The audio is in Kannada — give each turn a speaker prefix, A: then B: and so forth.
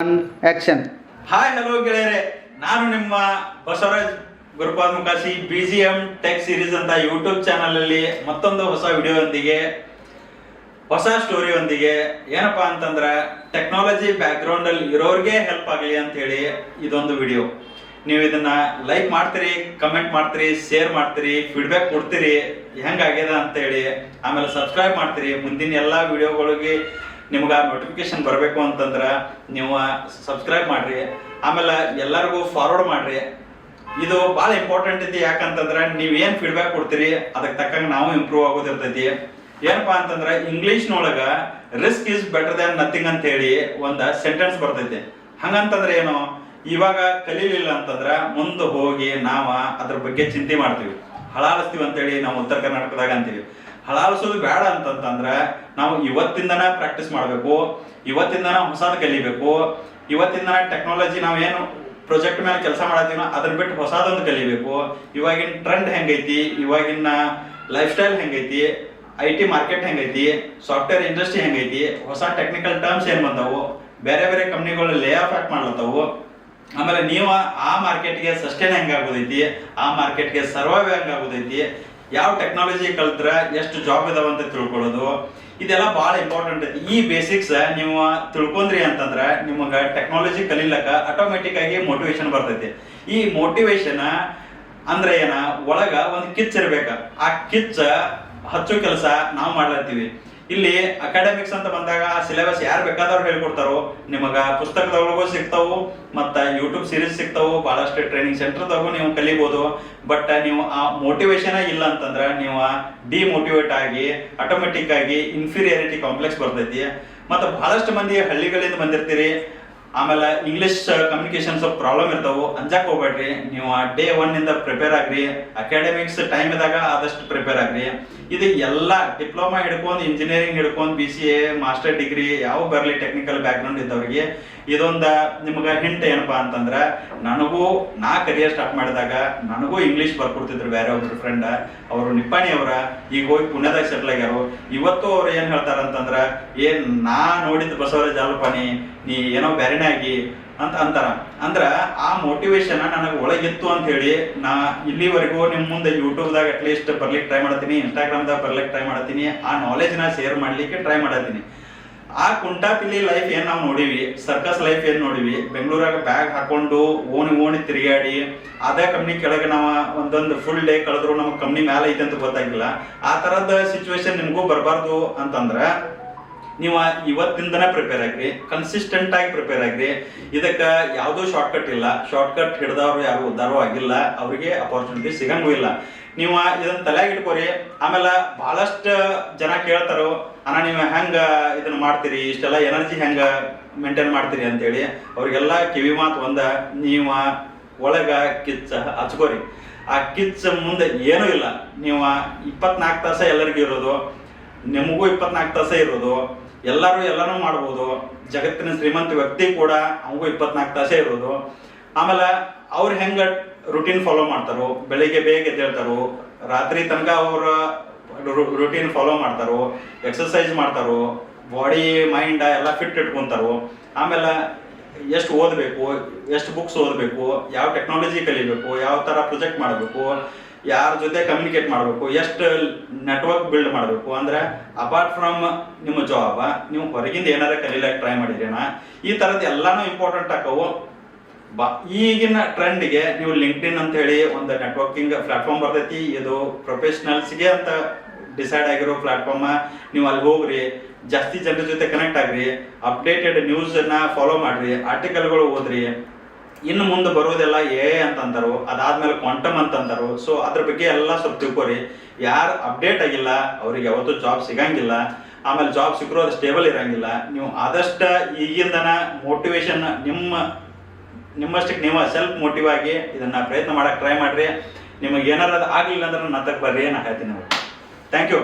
A: ಆಕ್ಷನ್
B: ಹಾಯ್ ಹಲೋ ಗೆಳೆಯರೇ. ನಾನು ನಿಮ್ಮ Basavaraj Gurupad Mukhasi B G M tech series ಅಂತ ಯೂಟ್ಯೂಬ್ ಚಾನಲ್ ಅಲ್ಲಿ ಮತ್ತೊಂದು ಹೊಸ ವಿಡಿಯೋದೊಂದಿಗೆ ಹೊಸ ಸ್ಟೋರಿಯೊಂದಿಗೆ. ಏನಪ್ಪಾ ಅಂತಂದ್ರೆ ಟೆಕ್ನಾಲಜಿ ಬ್ಯಾಕ್ಗ್ರೌಂಡ್ ಅಲ್ಲಿ ಇರೋರಿಗೆ ಹೆಲ್ಪ್ ಆಗಲಿ ಅಂತ ಹೇಳಿ ಇದೊಂದು ವಿಡಿಯೋ. ನೀವು ಇದನ್ನ ಲೈಕ್ ಮಾಡ್ತೀರಿ ಕಮೆಂಟ್ ಮಾಡ್ತೀರಿ ಶೇರ್ ಮಾಡ್ತೀರಿ ಫೀಡ್ಬ್ಯಾಕ್ ಕೊಡ್ತೀರಿ ಹೆಂಗಾಗ್ಯದ ಅಂತ ಹೇಳಿ ಆಮೇಲೆ ಸಬ್ಸ್ಕ್ರೈಬ್ ಮಾಡ್ತೀರಿ. ಮುಂದಿನ ಎಲ್ಲಾ ವಿಡಿಯೋಗಳಿಗೆ ನಿಮ್ಗೆ ನೋಟಿಫಿಕೇಶನ್ ಬರಬೇಕು ಅಂತಂದ್ರೆ ನೀವು ಸಬ್ಸ್ಕ್ರೈಬ್ ಮಾಡ್ರಿ. ಆಮೇಲೆ ಎಲ್ಲರಿಗೂ ಫಾರ್ವರ್ಡ್ ಮಾಡ್ರಿ. ಇದು ಭಾಳ ಇಂಪಾರ್ಟೆಂಟ್ ಐತಿ ಯಾಕಂತಂದ್ರೆ ನೀವ್ ಏನ್ ಫೀಡ್ಬ್ಯಾಕ್ ಕೊಡ್ತೀರಿ ಅದಕ್ಕೆ ತಕ್ಕಂಗೆ ನಾವು ಇಂಪ್ರೂವ್ ಆಗೋದಿರ್ತೈತಿ. ಏನಪ್ಪಾ ಅಂತಂದ್ರೆ ಇಂಗ್ಲಿಷ್ನೊಳಗ risk is better than nothing ಅಂತ ಹೇಳಿ ಒಂದು ಸೆಂಟೆನ್ಸ್ ಬರ್ತೈತಿ. ಹಂಗಂತಂದ್ರೆ ಏನು? ಇವಾಗ ಕಲೀಲಿಲ್ಲ ಅಂತಂದ್ರೆ ಮುಂದೆ ಹೋಗಿ ನಾವು ಅದ್ರ ಬಗ್ಗೆ ಚಿಂತೆ ಮಾಡ್ತೀವಿ. ಹಳಾಡಿಸ್ತೀವಿ ಅಂತೇಳಿ ನಾವು ಉತ್ತರ ಕರ್ನಾಟಕದಾಗ ಅಂತೀವಿ. ಹಳಾಳಿಸೋದು ಬೇಡ ಅಂತಂತಂದ್ರೆ ನಾವು ಇವತ್ತಿಂದನ ಪ್ರಾಕ್ಟೀಸ್ ಮಾಡಬೇಕು, ಇವತ್ತಿಂದನ ಹೊಸದ್ ಕಲಿಬೇಕು, ಇವತ್ತಿಂದನ ಟೆಕ್ನಾಲಜಿ ನಾವೇನು ಪ್ರೊಜೆಕ್ಟ್ ಮೇಲೆ ಕೆಲಸ ಮಾಡತ್ತೀವಿ ಅದನ್ನ ಬಿಟ್ಟು ಹೊಸದೊಂದು ಕಲಿಬೇಕು. ಇವಾಗಿನ ಟ್ರೆಂಡ್ ಹೆಂಗೈತಿ, ಇವಾಗಿನ ಲೈಫ್ ಸ್ಟೈಲ್ ಹೆಂಗೈತಿ ಐ ಟಿ ಮಾರ್ಕೆಟ್ ಹೆಂಗೈತಿ ಸಾಫ್ಟ್ವೇರ್ ಇಂಡಸ್ಟ್ರಿ ಹೆಂಗೈತಿ, ಹೊಸ ಟೆಕ್ನಿಕಲ್ ಟರ್ಮ್ಸ್ ಏನು ಬಂದವು, ಬೇರೆ ಬೇರೆ ಕಂಪ್ನಿಗಳು ಲೇ ಆಫ್ ಆಕ್ಟ್ ಮಾಡ್ಲತ್ತವು. ಆಮೇಲೆ ನೀವು ಆ ಮಾರ್ಕೆಟ್ಗೆ ಸಸ್ಟೈನ್ ಹೆಂಗಾಗೋದೈತಿ, ಆ ಮಾರ್ಕೆಟ್ಗೆ ಸರ್ವೈವ್ ಹೆಂಗಾಗೋದೈತಿ ಯಾವ ಟೆಕ್ನಾಲಜಿ ಕಲ್ತ್ರೆ ಎಷ್ಟು ಜಾಬ್ ಇದಾವಂತ ತಿಳ್ಕೊಳ್ಳೋದು. ಇದೆಲ್ಲ ಭಾಳ ಇಂಪಾರ್ಟೆಂಟ್ ಈ ಬೇಸಿಕ್ಸ್ ನೀವು ತಿಳ್ಕೊಂಡ್ರಿ ಅಂತಂದ್ರೆ ನಿಮಗೆ ಟೆಕ್ನಾಲಜಿ ಕಲಿಲಕ್ಕ ಆಟೋಮೆಟಿಕ್ ಆಗಿ ಮೋಟಿವೇಶನ್ ಬರ್ತೈತಿ. ಈ ಮೋಟಿವೇಶನ್ ಅಂದ್ರೆ ಏನ? ಒಳಗ ಒಂದು ಕಿಚ್ ಇರ್ಬೇಕ. ಆ ಕಿಚ್ಚ ಹಚ್ಚೋ ಕೆಲಸ ನಾವು ಮಾಡ್ಲತ್ತೀವಿ. ಇಲ್ಲಿ ಅಕಾಡೆಮಿಕ್ಸ್ ಅಂತ ಬಂದಾಗ ಆ ಸಿಲೆಬಸ್ ಯಾರು ಬೇಕಾದವ್ರು ಹೇಳ್ಕೊಡ್ತಾರೋ, ನಿಮಗ ಪುಸ್ತಕದೊಳಗೂ ಸಿಗ್ತಾವು, ಮತ್ತ ಯೂಟ್ಯೂಬ್ ಸೀರೀಸ್ ಸಿಗ್ತಾವು, ಬಹಳಷ್ಟು ಟ್ರೈನಿಂಗ್ ಸೆಂಟರ್ದಾಗೂ ನೀವು ಕಲಿಬಹುದು ಬಟ್ ನೀವು ಆ ಮೋಟಿವೇಶನ್ ಇಲ್ಲ ಅಂತಂದ್ರ ನೀವು ಡಿಮೋಟಿವೇಟ್ ಆಗಿ ಆಟೋಮೆಟಿಕ್ ಆಗಿ ಇನ್ಫೀರಿಯಾರಿಟಿ ಕಾಂಪ್ಲೆಕ್ಸ್ ಬರ್ತೈತಿ. ಮತ್ತು ಬಹಳಷ್ಟು ಮಂದಿ ಹಳ್ಳಿಗಳಿಂದ ಬಂದಿರ್ತೀರಿ ಆಮೇಲೆ ಇಂಗ್ಲಿಷ್ ಕಮ್ಯುನಿಕೇಶನ್ ಸ್ವಲ್ಪ ಪ್ರಾಬ್ಲಮ್ ಇರ್ತಾವು. ಅಂಜಾಕ್ ಹೋಗ್ಬೇಡ್ರಿ. ನೀವು ಆ ಡೇ ಒನ್ ಇಂದ ಪ್ರಿಪೇರ್ ಆಗ್ರಿ. ಅಕಾಡೆಮಿಕ್ಸ್ ಟೈಮ್ ಇದ್ದಾಗ ಆದಷ್ಟು ಪ್ರಿಪೇರ್ ಆಗ್ರಿ. ಇದು ಎಲ್ಲ ಡಿಪ್ಲೊಮಾ ಹಿಡ್ಕೊಂಡು ಇಂಜಿನಿಯರಿಂಗ್ ಹಿಡ್ಕೊಂಡು B C A master degree ಯಾವ ಬರಲಿ ಟೆಕ್ನಿಕಲ್ ಬ್ಯಾಕ್ಗ್ರೌಂಡ್ ಇದ್ದವ್ರಿಗೆ, ಇದೊಂದ ನಿಮ್ಗೆ ಹಿಂಟ್ ಏನಪ್ಪಾ ಅಂತಂದ್ರ, ನನಗೂ ನಾ ಕರಿಯರ್ ಸ್ಟಾರ್ಟ್ ಮಾಡಿದಾಗ ನನಗೂ ಇಂಗ್ಲಿಷ್ ಬರ್ಕೊಡ್ತಿದ್ರು ಬೇರೆ ಒಬ್ರು ಫ್ರೆಂಡ್ ಅವರು ನಿಪ್ಪಾಣಿ ಅವರ. ಈಗ ಹೋಗಿ ಪುಣ್ಯದಾಗ ಸೆಟ್ಲ್ ಆಗ್ಯಾರು. ಇವತ್ತು ಅವ್ರು ಏನು ಹೇಳ್ತಾರ ಅಂತಂದ್ರ ಏನ್ ನಾ ನೋಡಿದ ಬಸವರಾಜ ಜಾಲಪಾನಿ ನೀ ಏನೋ ಬೇರೆನೇ ಆಗಿ ಅಂತ ಅಂತಾರ. ಅಂದ್ರ ಆ ಮೋಟಿವೇಶನ್ ನನಗೆ ಒಳಗಿತ್ತು ಅಂತ ಹೇಳಿ ನಾ ಇಲ್ಲಿವರೆಗೂ ನಿಮ್ ಮುಂದೆ ಯೂಟ್ಯೂಬ್ದಾಗ ಅಟ್ಲೀಸ್ಟ್ ಬರ್ಲಿಕ್ಕೆ ಟ್ರೈ ಮಾಡತೀನಿ ಇನ್ಸ್ಟಾಗ್ರಾಮ್ದಾಗ ಬರ್ಲಿಕ್ಕೆ ಟ್ರೈ ಮಾಡತೀನಿ ಆ ನಾಲೆಜ್ನ ಶೇರ್ ಮಾಡ್ಲಿಕ್ಕೆ ಟ್ರೈ ಮಾಡತೀನಿ ಆ ಕುಂಟಾಪಿಲಿ ಲೈಫ್ ಏನ್ ನಾವು ನೋಡಿವಿ ಸರ್ಕಸ್ ಲೈಫ್ ಏನ್ ನೋಡಿವಿ, ಬೆಂಗಳೂರಾಗ ಬ್ಯಾಗ್ ಹಾಕೊಂಡು ಓಣಿ ಓಣಿ ತಿರುಗಾಡಿ ಅದೇ ಕಂಪ್ನಿ ಕೆಳಗೆ ನಾವು ಒಂದೊಂದು ಫುಲ್ ಡೇ ಕಳೆದ್ರು ನಮ್ಗೆ ಕಂಪ್ನಿ ಮೇಲೆ ಐತೆ ಅಂತ ಗೊತ್ತಾಗಿಲ್ಲ. ಆ ತರದ ಸಿಚುವೇಶನ್ ನಿಮಗೂ ಬರಬಾರ್ದು ಅಂತಂದ್ರ ನೀವು ಇವತ್ತಿಂದನೇ ಪ್ರಿಪೇರ್ ಆಗ್ರಿ ಕನ್ಸಿಸ್ಟೆಂಟ್ ಆಗಿ ಪ್ರಿಪೇರ್ ಆಗ್ರಿ. ಇದಕ್ಕೆ ಯಾವುದೋ ಶಾರ್ಟ್ಕಟ್ ಇಲ್ಲ. ಶಾರ್ಟ್ಕಟ್ ಹಿಡ್ದವ್ರು ಯಾರು ಉದ್ದಾರು ಆಗಿಲ್ಲ. ಅವರಿಗೆ ಅಪರ್ಚುನಿಟಿ ಸಿಗಂಗೂ ಇಲ್ಲ. ನೀವು ಇದನ್ನ ತಲೆಯಾಗಿ ಇಟ್ಕೋರಿ. ಆಮೇಲೆ ಬಹಳಷ್ಟು ಜನ ಕೇಳ್ತಾರೋ, ಅಣ್ಣ, ನೀವು ಹೆಂಗ ಇದನ್ನ ಮಾಡ್ತೀರಿ? ಇಷ್ಟೆಲ್ಲ ಎನರ್ಜಿ ಹೆಂಗ ಮೇಂಟೈನ್ ಮಾಡ್ತೀರಿ? ಅಂತೇಳಿ ಅವ್ರಿಗೆಲ್ಲ ಕಿವಿ ಮಾತು ಒಂದ, ನೀವು ಒಳಗ ಕಿಚ್ಚ ಹಚ್ಕೋರಿ. ಆ ಕಿಚ್ಚ ಮುಂದೆ ಏನೂ ಇಲ್ಲ. ನೀವು ಇಪ್ಪತ್ನಾಲ್ಕು ತಾಸ ಎಲ್ಲರಿಗೂ ಇರೋದು, ನಿಮಗೂ ಇಪ್ಪತ್ನಾಲ್ಕು ತಾಸ ಇರೋದು ಎಲ್ಲರೂ ಎಲ್ಲನೂ ಮಾಡ್ಬೋದು. ಜಗತ್ತಿನ ಶ್ರೀಮಂತ ವ್ಯಕ್ತಿ ಕೂಡ ಅವಗೂ ಇಪ್ಪತ್ನಾಲ್ಕು ತಾಸೆ ಇರೋದು. ಆಮೇಲೆ ಅವ್ರು ಹೆಂಗ ರುಟೀನ್ ಫಾಲೋ ಮಾಡ್ತಾರೋ, ಬೆಳಿಗ್ಗೆ ಬೇಗ ಎದ್ದೇಳ್ತಾರೋ, ರಾತ್ರಿ ತನಕ ಅವ್ರ ರುಟೀನ್ ಫಾಲೋ ಮಾಡ್ತಾರೋ ಎಕ್ಸಸೈಸ್ ಮಾಡ್ತಾರೋ ಬಾಡಿ ಮೈಂಡ್ ಎಲ್ಲ ಫಿಟ್ ಇಟ್ಕೊಂತಾರೋ, ಆಮೇಲೆ ಎಷ್ಟು ಓದಬೇಕು, ಎಷ್ಟು ಬುಕ್ಸ್ ಓದಬೇಕು, ಯಾವ ಟೆಕ್ನಾಲಜಿ ಕಲಿಬೇಕು, ಯಾವ ಥರ ಪ್ರೊಜೆಕ್ಟ್ ಮಾಡಬೇಕು ಯಾರ ಜೊತೆ ಕಮ್ಯುನಿಕೇಟ್ ಮಾಡಬೇಕು, ಎಷ್ಟು ನೆಟ್ವರ್ಕ್ ಬಿಲ್ಡ್ ಮಾಡಬೇಕು ಅಂದ್ರೆ ಅಪಾರ್ಟ್ ಫ್ರಮ್ ನಿಮ್ಮ ಜಾಬ್ ನೀವು ಹೊರಗಿಂದ ಏನಾರ ಕಲೀಲಕ್ಕೆ ಟ್ರೈ ಮಾಡಿದ್ರೇನ, ಈ ಥರದ್ದು ಎಲ್ಲಾನು ಇಂಪಾರ್ಟೆಂಟ್ ಆಕವು. ಬಾ, ಈಗಿನ ಟ್ರೆಂಡ್ಗೆ ನೀವು ಲಿಂಕ್ಡ್ಇನ್ ಅಂತ ಹೇಳಿ ಒಂದು ನೆಟ್ವರ್ಕಿಂಗ್ ಪ್ಲಾಟ್ಫಾರ್ಮ್ ಬರ್ತೈತಿ, ಇದು ಪ್ರೊಫೆಷನಲ್ಸ್ಗೆ ಅಂತ ಡಿಸೈಡ್ ಆಗಿರೋ ಪ್ಲಾಟ್ಫಾರ್ಮ್ ನೀವು ಅಲ್ಲಿ ಹೋಗ್ರಿ, ಜಾಸ್ತಿ ಜನರ ಜೊತೆ ಕನೆಕ್ಟ್ ಆಗ್ರಿ ಅಪ್ಡೇಟೆಡ್ ನ್ಯೂಸ್ ಅನ್ನ ಫಾಲೋ ಮಾಡ್ರಿ ಆರ್ಟಿಕಲ್ಗಳು ಓದ್ರಿ ಇನ್ನು ಮುಂದೆ ಬರೋದೆಲ್ಲ ಎ ಅಂತಂದರು, ಅದಾದ್ಮೇಲೆ ಕ್ವಾಂಟಮ್ ಅಂತಂದರು. ಸೊ ಅದ್ರ ಬಗ್ಗೆ ಎಲ್ಲ ಸ್ವಲ್ಪ ತಿಳ್ಕೊರಿ. ಯಾರು ಅಪ್ಡೇಟ್ ಆಗಿಲ್ಲ, ಅವ್ರಿಗೆ ಯಾವತ್ತೂ ಜಾಬ್ ಸಿಗಂಗಿಲ್ಲ. ಆಮೇಲೆ ಜಾಬ್ ಸಿಕ್ಕರೂ ಅದು ಸ್ಟೇಬಲ್ ಇರಂಗಿಲ್ಲ. ನೀವು ಆದಷ್ಟು ಈಗಿಂದನ ಮೋಟಿವೇಶನ್ ನಿಮ್ಮ, ನಿಮ್ಮಷ್ಟಕ್ಕೆ ನೀವು ಸೆಲ್ಫ್ ಮೋಟಿವ್ ಆಗಿ ಇದನ್ನ ಪ್ರಯತ್ನ ಮಾಡಕ್ಕೆ ಟ್ರೈ ಮಾಡ್ರಿ. ನಿಮಗೆ ಏನಾರು ಅದು ಆಗಲಿಲ್ಲ ಅಂದ್ರೆ ತಕ್ಕ ಬರ್ರಿ ನಾ ಹೇಳ್ತೀನಿ ಥ್ಯಾಂಕ್ ಯು